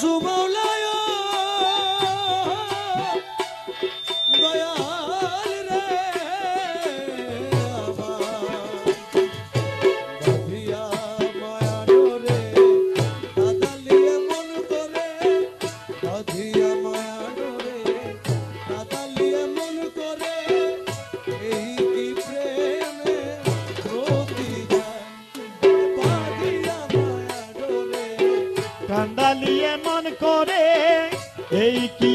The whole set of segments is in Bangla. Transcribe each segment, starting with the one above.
জুমা করে এই কি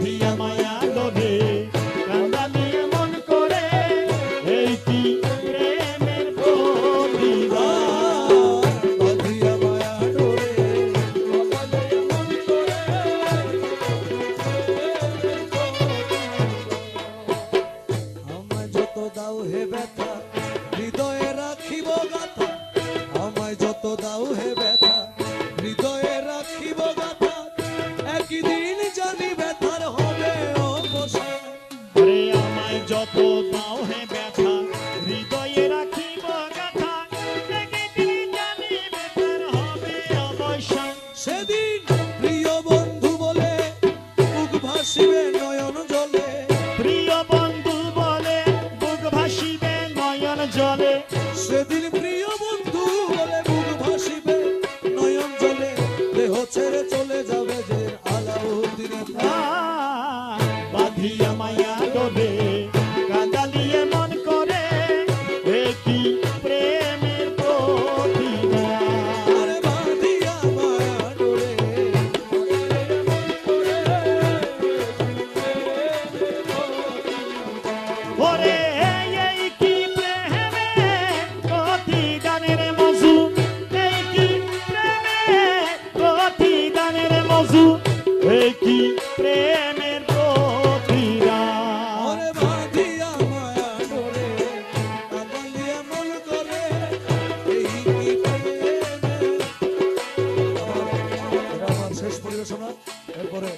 Maria, my জলে সেদিন বন্ধু কি প্রেমের শেষ পরিবেশনা এরপরে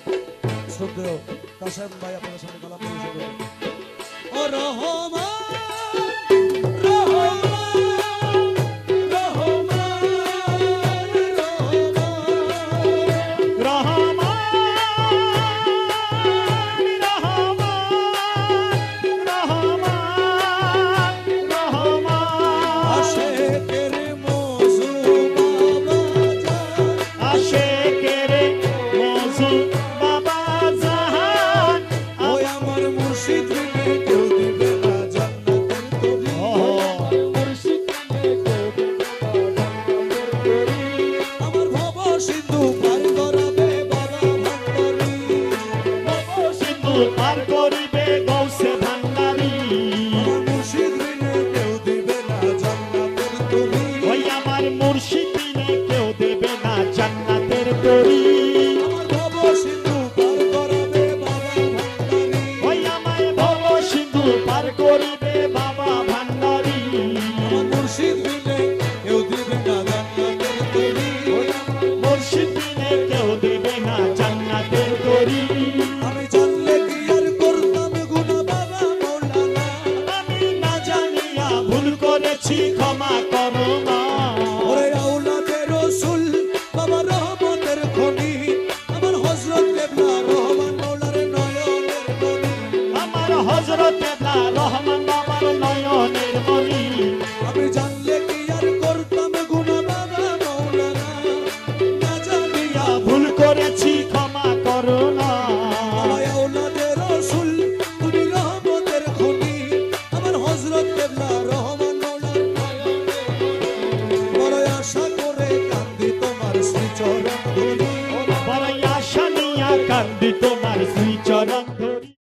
শ্রদ্ধেয় কাসাম ভাই আপনাদের সামনে গলা পরিবেশন রহমান! পার করে